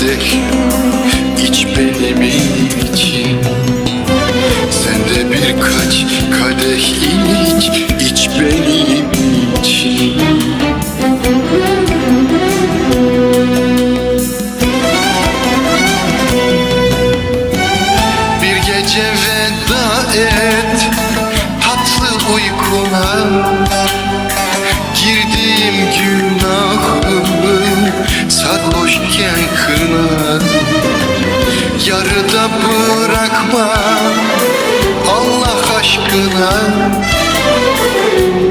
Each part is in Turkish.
kadeh iç benim için. Sen de birkaç kadeh iç iç benim için. Bir gece veda et tatlı uykuna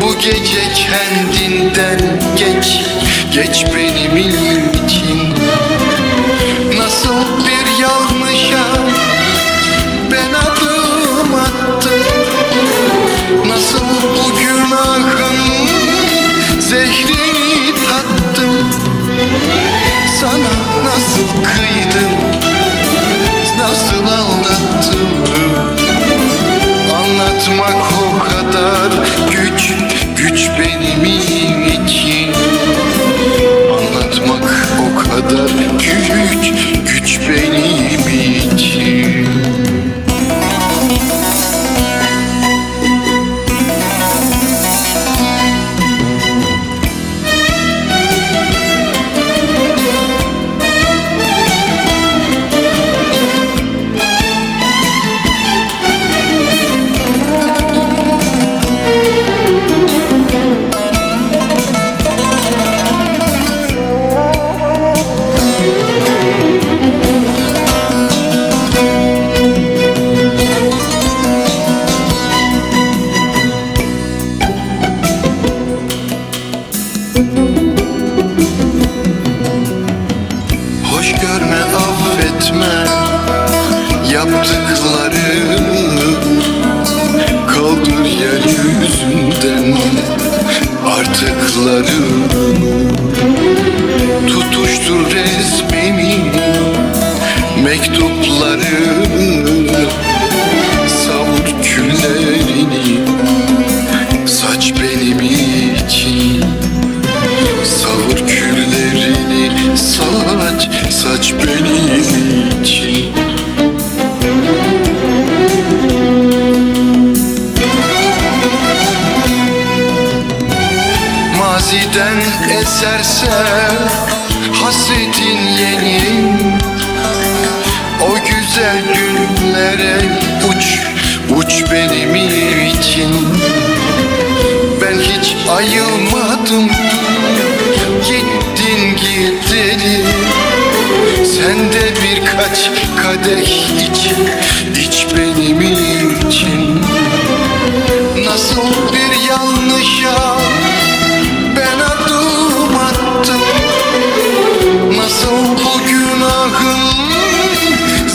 Bu gece kendinden geç Geç benim için. Nasıl bir yanlışa ben adım attım? Nasıl bu günahın zehrini tattım? Sana nasıl kıydım mektuplarını Savur küllerini saç benim için. Savur küllerini saç, saç benim için. Maziden eserse hasretin yeni. O güzel günlere uç, uç benim için. Ben hiç ayılmadım Gittin gideli Sen de birkaç kadeh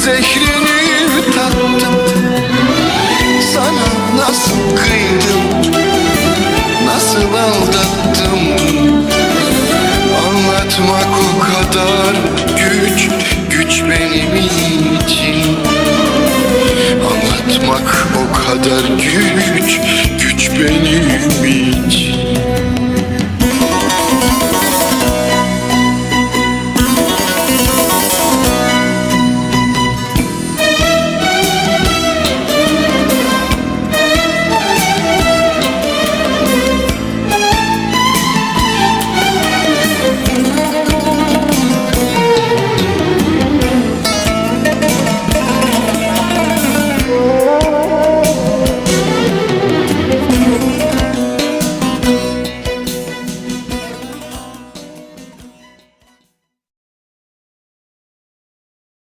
zehrini tattım. Sana nasıl kıydım Nasıl aldattım? Anlatmak o kadar güç Güç benim için. Anlatmak o kadar güç Güç benim